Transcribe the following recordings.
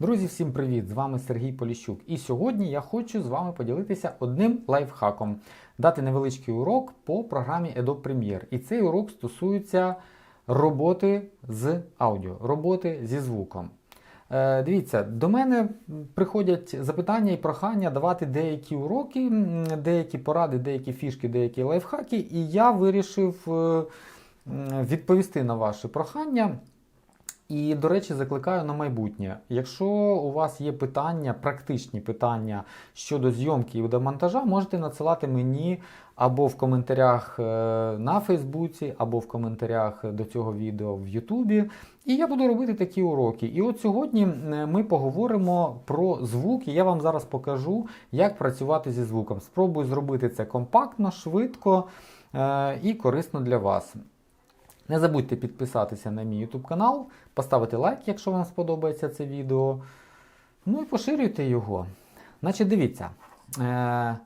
Друзі, всім привіт! З вами Сергій Поліщук. І сьогодні я хочу з вами поділитися одним лайфхаком, дати невеличкий урок по програмі Adobe Premiere. І цей урок стосується роботи з аудіо, роботи зі звуком. Е, Дивіться, до мене приходять запитання і прохання давати деякі уроки, деякі поради, деякі фішки, деякі лайфхаки, і я вирішив е, відповісти на ваше прохання. І, до речі, закликаю на майбутнє. Якщо у вас є питання, практичні питання щодо зйомки і до монтажа, можете надсилати мені або в коментарях е, на Фейсбуці, або в коментарях до цього відео в Ютубі. І я буду робити такі уроки. І от сьогодні ми поговоримо про звук, і я вам зараз покажу, як працювати зі звуком. Спробую зробити це компактно, швидко е, і корисно для вас. Не забудьте підписатися на мій YouTube канал, поставити лайк, якщо вам сподобається це відео. Ну і поширюйте його. Значить, дивіться. Е-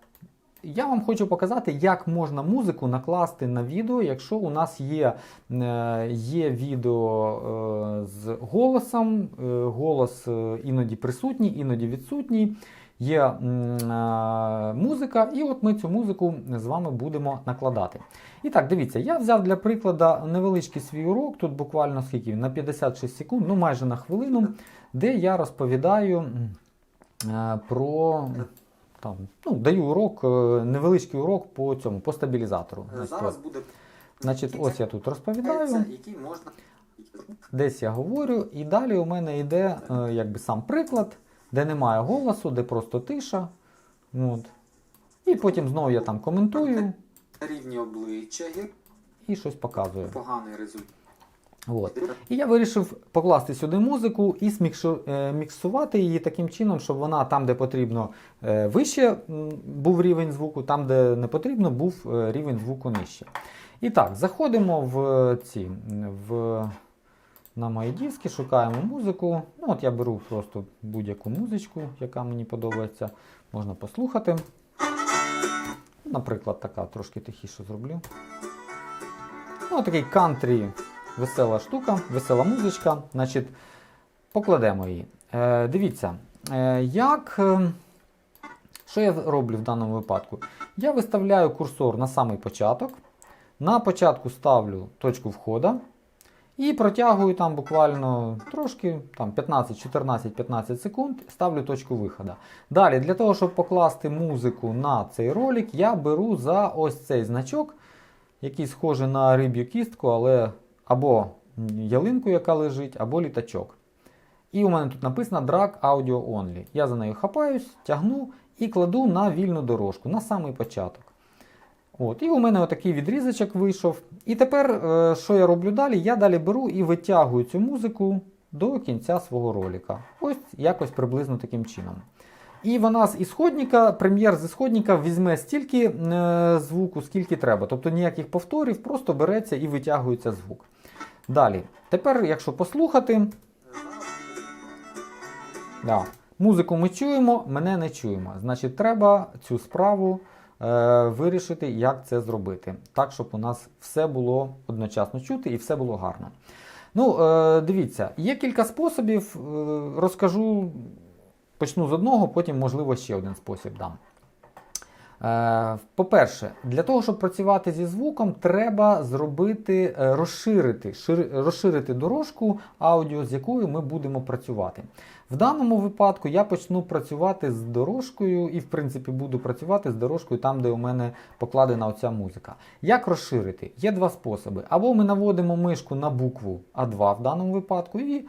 я вам хочу показати, як можна музику накласти на відео, якщо у нас є, е, є відео е, з голосом, е, голос іноді присутній, іноді відсутній. Є е, музика, і от ми цю музику з вами будемо накладати. І так, дивіться, я взяв для прикладу невеличкий свій урок, тут буквально скільки на 56 секунд, ну майже на хвилину, де я розповідаю е, про. Там, ну, даю урок, е, невеличкий урок по цьому, по стабілізатору. Зараз буде Значить, ось я тут розповідаю, десь я говорю, і далі у мене йде якби сам приклад, де немає голосу, де просто тиша. От. І потім знову я там коментую Рівні обличчя, і щось показую. поганий результат. От. І я вирішив покласти сюди музику і смікшу- е, міксувати її таким чином, щоб вона там, де потрібно, е, вище був рівень звуку, там, де не потрібно, був е, рівень звуку нижче. І так, заходимо в ці в, на мої диски, шукаємо музику. Ну, от я беру просто будь-яку музичку, яка мені подобається, можна послухати. Наприклад, така трошки тихіше зроблю. Ну, такий кантрі весела штука, весела музичка. Значить, покладемо її. Е, дивіться, е, як. е, Що я роблю в даному випадку? Я виставляю курсор на самий початок. На початку ставлю точку входу і протягую там буквально трошки, там 15, 14, 15 секунд, ставлю точку виходу. Далі, для того, щоб покласти музику на цей ролик, я беру за ось цей значок, який схожий на риб'ю кістку, але або ялинку, яка лежить, або літачок. І у мене тут написано Drag Audio Only. Я за нею хапаюсь, тягну і кладу на вільну дорожку, на самий початок. От, І у мене отакий відрізочок вийшов. І тепер, е, що я роблю далі? Я далі беру і витягую цю музику до кінця свого ролика. Ось якось приблизно таким чином. І вона з ісходника, прем'єр з ісходника візьме стільки е, звуку, скільки треба. Тобто ніяких повторів, просто береться і витягується звук. Далі. Тепер, якщо послухати, да, музику ми чуємо, мене не чуємо. Значить, треба цю справу вирішити, як це зробити. Так, щоб у нас все було одночасно чути і все було гарно. Ну, е, дивіться, є кілька способів. Е, розкажу, почну з одного, потім, можливо, ще один спосіб дам. Е, По-перше, для того, щоб працювати зі звуком, треба зробити, е, розширити, шир- розширити дорожку аудіо, з якою ми будемо працювати. В даному випадку я почну працювати з дорожкою і, в принципі, буду працювати з дорожкою там, де у мене покладена оця музика. Як розширити? Є два способи. Або ми наводимо мишку на букву А2 в даному випадку, і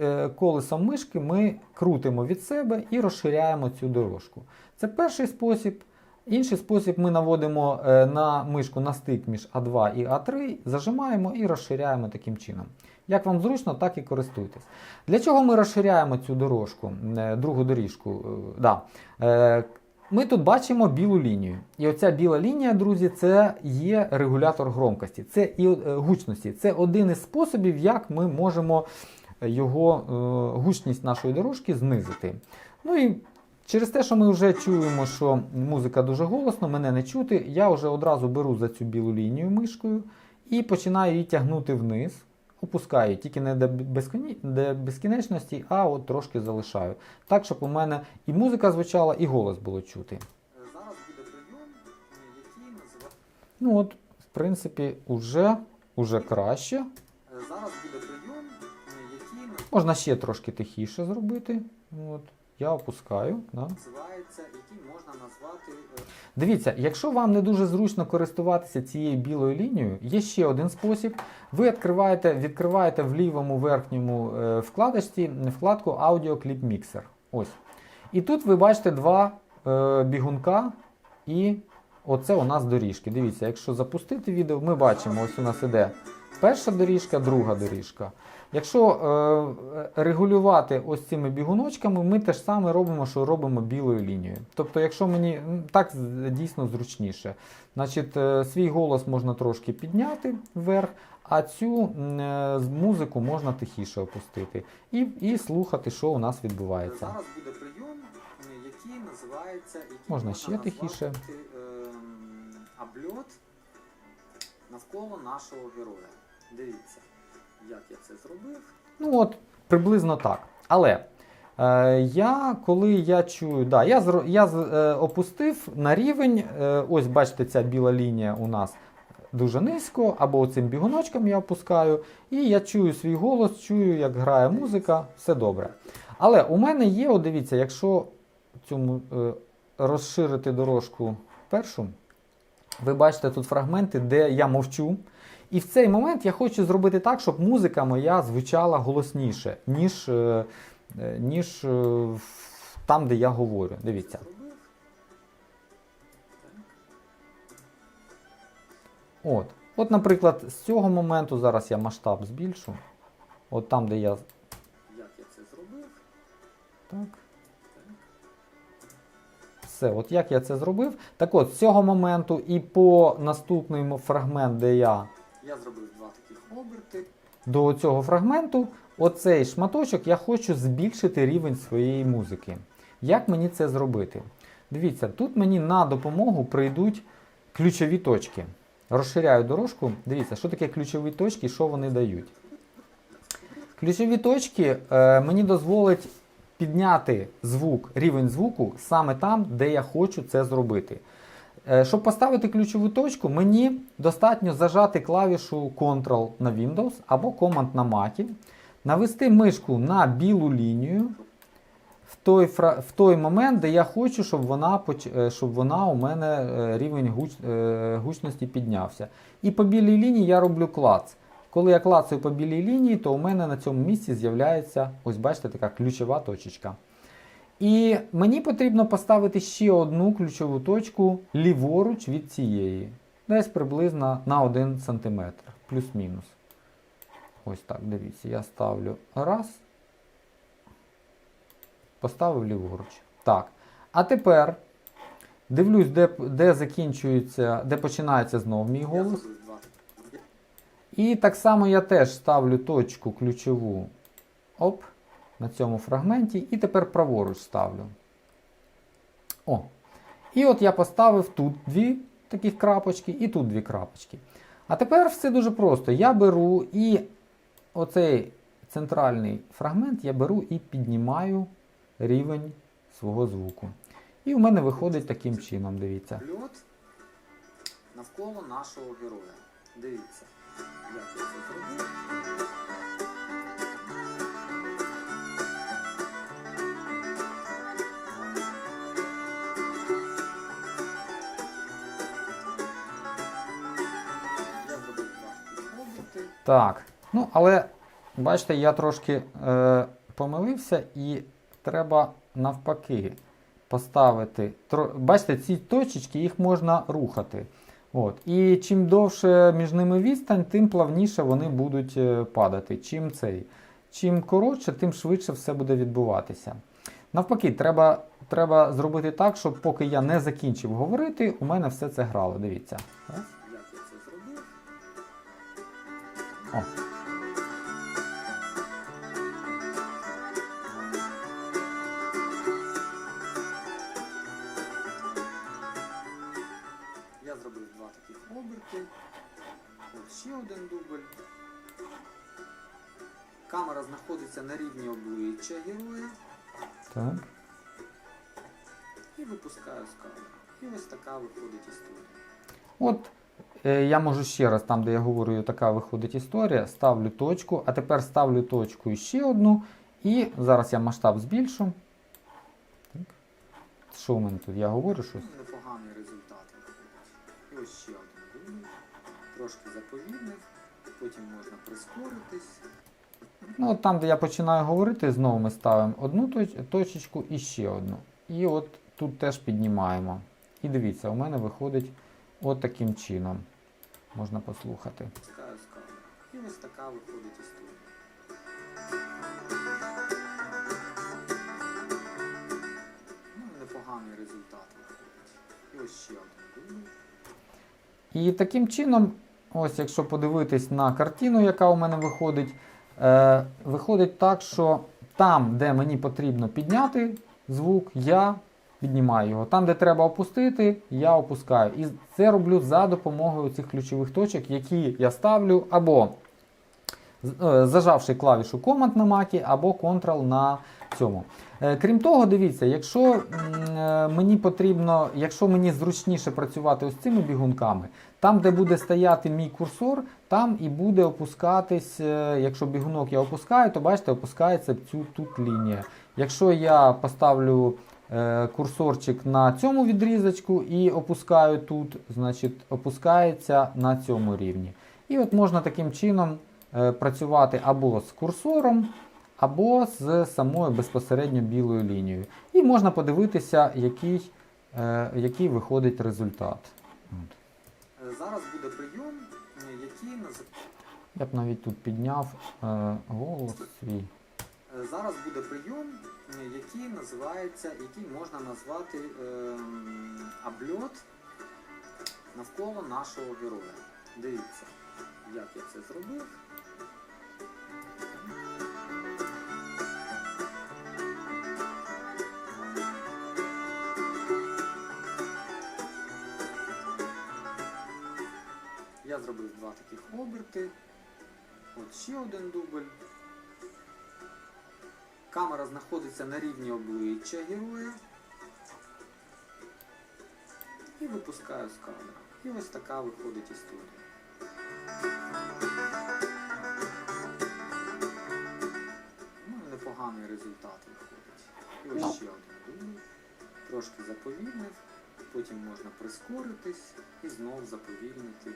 е, колесом мишки ми крутимо від себе і розширяємо цю дорожку. Це перший спосіб. Інший спосіб ми наводимо е, на мишку на стик між А2 і А3, зажимаємо і розширяємо таким чином. Як вам зручно, так і користуйтесь. Для чого ми розширяємо цю дорожку, е, другу доріжку? Е, Да. Ми тут бачимо білу лінію. І оця біла лінія, друзі, це є регулятор громкості, це і гучності. Це один із способів, як ми можемо його гучність нашої дорожки знизити. Ну і Через те, що ми вже чуємо, що музика дуже голосно, мене не чути, я вже одразу беру за цю білу лінію мишкою і починаю її тягнути вниз. опускаю тільки не до, безкінечності, а от трошки залишаю. Так, щоб у мене і музика звучала, і голос було чути. Зараз буде прийом, який називається. Ну от, в принципі, уже, уже краще. Зараз буде прийом, який Можна ще трошки тихіше зробити. От, я опускаю. Да. е, Дивіться, якщо вам не дуже зручно користуватися цією білою лінією, є ще один спосіб. Ви відкриваєте, відкриваєте в лівому верхньому е, вкладочці вкладку Audio Clip Mixer. Ось. І тут ви бачите два е, бігунка, і оце у нас доріжки. Дивіться, якщо запустити відео, ми бачимо, ось у нас іде перша доріжка, друга доріжка. Якщо е, регулювати ось цими бігуночками, ми те ж саме робимо, що робимо білою лінією. Тобто, якщо мені так дійсно зручніше, значить е, свій голос можна трошки підняти вверх, а цю е, музику можна тихіше опустити і, і слухати, що у нас відбувається. Зараз буде прийом, який називається. Який Можна ще тихіше. ем, Обльот навколо нашого героя. Дивіться, як я це зробив. Ну от, приблизно так. Але е, я, коли я чую, да, я, я е, опустив на рівень, е, ось бачите, ця біла лінія у нас дуже низько, або цим бігуночком я опускаю, і я чую свій голос, чую, як грає музика, все добре. Але у мене є, от дивіться, якщо цьому е, розширити дорожку першу, ви бачите тут фрагменти, де я мовчу. І в цей момент я хочу зробити так, щоб музика моя звучала голосніше, ніж, е, е, ніж е, там, де я говорю. Дивіться. От. От, наприклад, з цього моменту зараз я масштаб збільшу. От там, де я. Як я це зробив. Так. Все, от як я це зробив. Так от, з цього моменту і по наступний фрагмент, де я Я зробив два таких оберти. до цього фрагменту, оцей шматочок я хочу збільшити рівень своєї музики. Як мені це зробити? Дивіться, тут мені на допомогу прийдуть ключові точки. Розширяю дорожку. Дивіться, що таке ключові точки що вони дають. Ключові точки е, мені дозволить підняти звук, рівень звуку саме там, де я хочу це зробити. Е, Щоб поставити ключову точку, мені достатньо зажати клавішу Ctrl на Windows або Command на Mac, навести мишку на білу лінію в той, в той момент, де я хочу, щоб вона, е, щоб вона у мене е, рівень гуч, гучності піднявся. І по білій лінії я роблю клац. Коли я клацаю по білій лінії, то у мене на цьому місці з'являється, ось бачите, така ключова точечка. І мені потрібно поставити ще одну ключову точку ліворуч від цієї. Десь приблизно на 1 см, плюс-мінус. Ось так, дивіться, я ставлю раз. Поставив ліворуч. Так. А тепер дивлюсь, де, де закінчується, де починається знов мій голос. І так само я теж ставлю точку ключову оп, на цьому фрагменті, і тепер праворуч ставлю. О. І от я поставив тут дві таких крапочки і тут дві крапочки. А тепер все дуже просто. Я беру і оцей центральний фрагмент я беру і піднімаю рівень свого звуку. І у мене виходить таким чином, дивіться. Обльот навколо нашого героя. Дивіться, я це зробив. Так, ну але бачите, я трошки е, помилився і треба навпаки поставити. Тро, бачите, ці точечки їх можна рухати. От. І чим довше між ними відстань, тим плавніше вони будуть е, падати. Чим цей. Чим коротше, тим швидше все буде відбуватися. Навпаки, треба, треба зробити так, щоб поки я не закінчив говорити, у мене все це грало. Дивіться. О. Я зробив два таких оберти. От ще один дубль. Камера знаходиться на рівні обличчя героя Так. і випускаю з кадра. І ось така виходить історія. От я можу ще раз, там, де я говорю, така виходить історія, ставлю точку, а тепер ставлю точку і ще одну. І зараз я масштаб збільшу. Так. Що у мене тут? Я говорю щось? Непоганий результат. І ось ще один. Трошки заповільнив, потім можна прискоритись. Ну, от там, де я починаю говорити, знову ми ставимо одну точ- точечку і ще одну. І от тут теж піднімаємо. І дивіться, у мене виходить от таким чином. Можна послухати. І ось така виходить історія. Ну, непоганий результат виходить. І ось ще один. І таким чином, ось якщо подивитись на картину, яка у мене виходить, е, виходить так, що там, де мені потрібно підняти звук, я піднімаю його. Там, де треба опустити, я опускаю. І це роблю за допомогою цих ключових точок, які я ставлю або е, зажавши клавішу Command на Mac, або Ctrl на цьому. Е, Крім того, дивіться, якщо е, мені потрібно, якщо мені зручніше працювати ось цими бігунками, там, де буде стояти мій курсор, там і буде опускатись, якщо бігунок я опускаю, то бачите, опускається цю тут лінія. Якщо я поставлю курсорчик на цьому відрізочку і опускаю тут, значить опускається на цьому рівні. І от можна таким чином е, працювати або з курсором, або з самою безпосередньо білою лінією. І можна подивитися, який, е, який виходить результат. Е, Зараз буде прийом, е, який. Я б навіть тут підняв е, голос свій. Е, Зараз буде прийом, е, який називається, який можна назвати обльот навколо нашого героя. Дивіться, як я це зробив. Я зробив два таких оберти. От ще один дубль. Камера знаходиться на рівні обличчя героя. І випускаю з кадра. І ось така виходить історія. Ну, непоганий результат виходить. І ось ще один дубль. Трошки заповільнив, потім можна прискоритись і знов заповільнити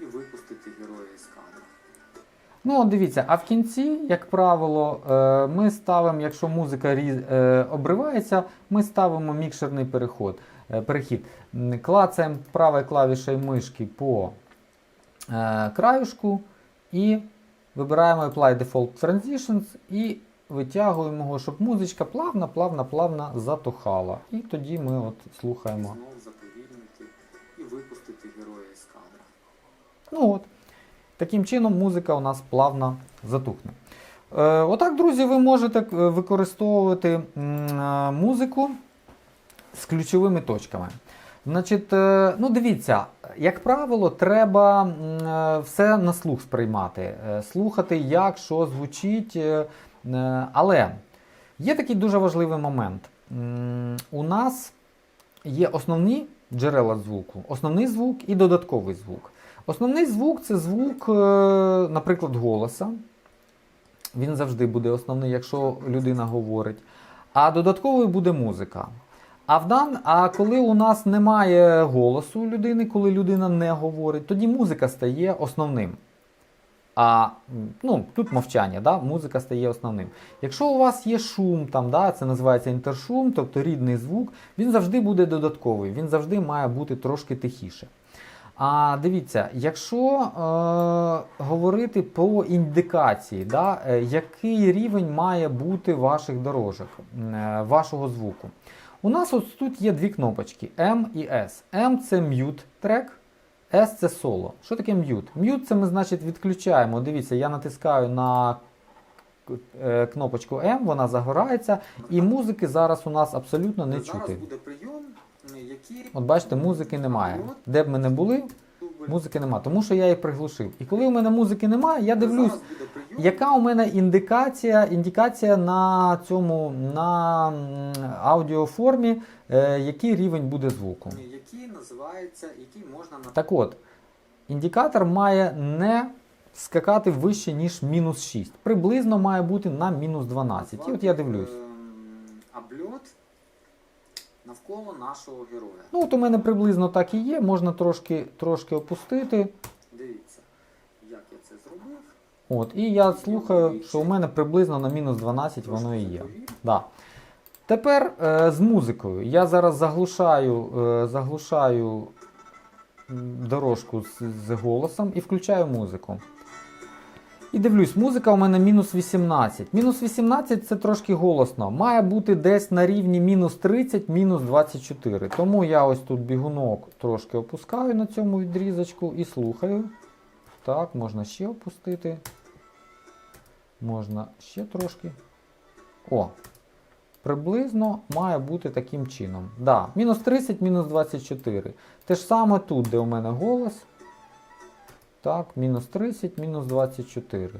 і випустити героя із кадра. Ну, от дивіться, а в кінці, як правило, е, ми ставимо, якщо музика е, обривається, ми ставимо мікшерний переход, е, перехід. Клацаємо правою клавішою мишки по краюшку і вибираємо Apply Default Transitions і витягуємо його, щоб музичка плавно, плавно, плавно затухала. І тоді ми от слухаємо. Знов заповільнити і випустити героя із кадра. Ну от. Таким чином музика у нас плавно затухне. Е, отак, друзі, ви можете е, використовувати е, музику з ключовими точками. Значить, ну дивіться, як правило, треба все на слух сприймати, слухати, як що звучить. Але є такий дуже важливий момент. У нас є основні джерела звуку, основний звук і додатковий звук. Основний звук це звук, е, наприклад, голоса. Він завжди буде основний, якщо людина говорить. А додатковий буде музика. А, в дан... а коли у нас немає голосу людини, коли людина не говорить, тоді музика стає основним. А ну, тут мовчання, да? музика стає основним. Якщо у вас є шум, там, да, це називається інтершум, тобто рідний звук, він завжди буде додатковий, він завжди має бути трошки тихіше. А дивіться, якщо е, говорити по індикації, да, е, який рівень має бути ваших дорожок, е, вашого звуку. У нас ось тут є дві кнопочки M і S. M це mute трек, S це соло. Що таке mute? Mute це ми, значить, відключаємо. Дивіться, я натискаю на е, кнопочку M, вона загорається, і музики зараз у нас абсолютно не Зараз буде прийом, е, який От бачите, музики немає. Де б ми не були. Музики немає, тому що я її приглушив. І коли у мене музики немає, я дивлюсь, яка у мене індикація, індикація на цьому на аудіоформі, е, який рівень буде звуку. Які називаються, які можна Так от, індикатор має не скакати вище, ніж мінус 6. Приблизно має бути на мінус 12. І от я дивлюсь. ем, Обльот навколо нашого героя. Ну, от у мене приблизно так і є, можна трошки, трошки опустити. Дивіться, як я це зробив. От, і я слухаю, що у мене приблизно на мінус 12 воно і є. Да. Тепер е, з музикою. Я зараз заглушаю, е, заглушаю дорожку з, з голосом і включаю музику. І дивлюсь, музика у мене мінус 18. Мінус 18 це трошки голосно. Має бути десь на рівні мінус 30, мінус 24. Тому я ось тут бігунок трошки опускаю на цьому відрізочку і слухаю. Так, можна ще опустити. Можна ще трошки. О, приблизно має бути таким чином. Да, мінус 30, мінус 24. Те ж саме тут, де у мене голос. Так, мінус 30, мінус 24.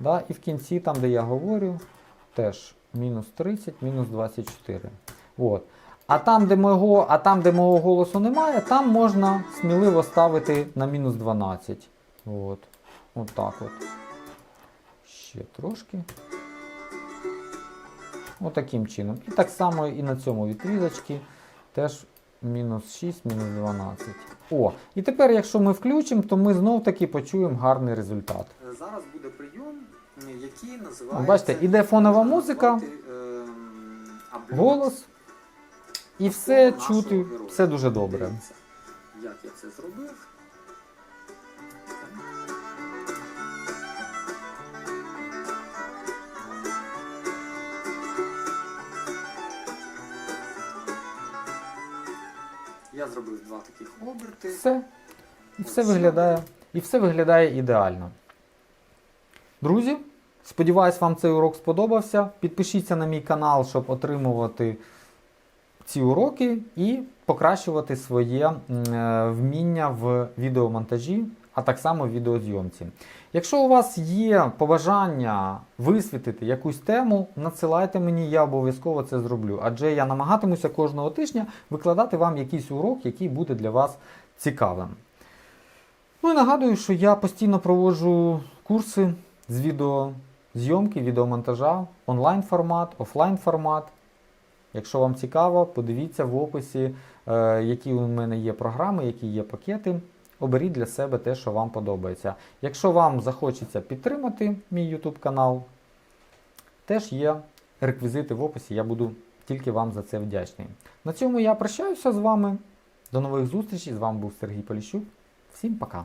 Да, і в кінці, там, де я говорю, теж мінус 30, мінус 24. От. А там, де мого, а там, де мого голосу немає, там можна сміливо ставити на мінус 12. От. От так от. Ще трошки. Отаким чином. І так само і на цьому відрізочці теж мінус 6, мінус 12. О, і тепер, якщо ми включимо, то ми знов таки почуємо гарний результат. Е, Зараз буде прийом, який називається. Бачите, іде фонова музика, ем, Голос. І все чути, все дуже добре. Як я це зробив. Я зробив два таких оберти. Все. І все виглядає, і все виглядає ідеально. Друзі, сподіваюсь, вам цей урок сподобався. Підпишіться на мій канал, щоб отримувати ці уроки і покращувати своє е, вміння в відеомонтажі, а так само в відеозйомці. Якщо у вас є побажання висвітити якусь тему, надсилайте мені, я обов'язково це зроблю. Адже я намагатимуся кожного тижня викладати вам якийсь урок, який буде для вас цікавим. Ну і нагадую, що я постійно проводжу курси з відеозйомки, відеомонтажа, онлайн формат, офлайн формат. Якщо вам цікаво, подивіться в описі, е, які у мене є програми, які є пакети. Оберіть для себе те, що вам подобається. Якщо вам захочеться підтримати мій YouTube канал, теж є реквізити в описі, я буду тільки вам за це вдячний. На цьому я прощаюся з вами. До нових зустрічей. З вами був Сергій Поліщук. Всім пока!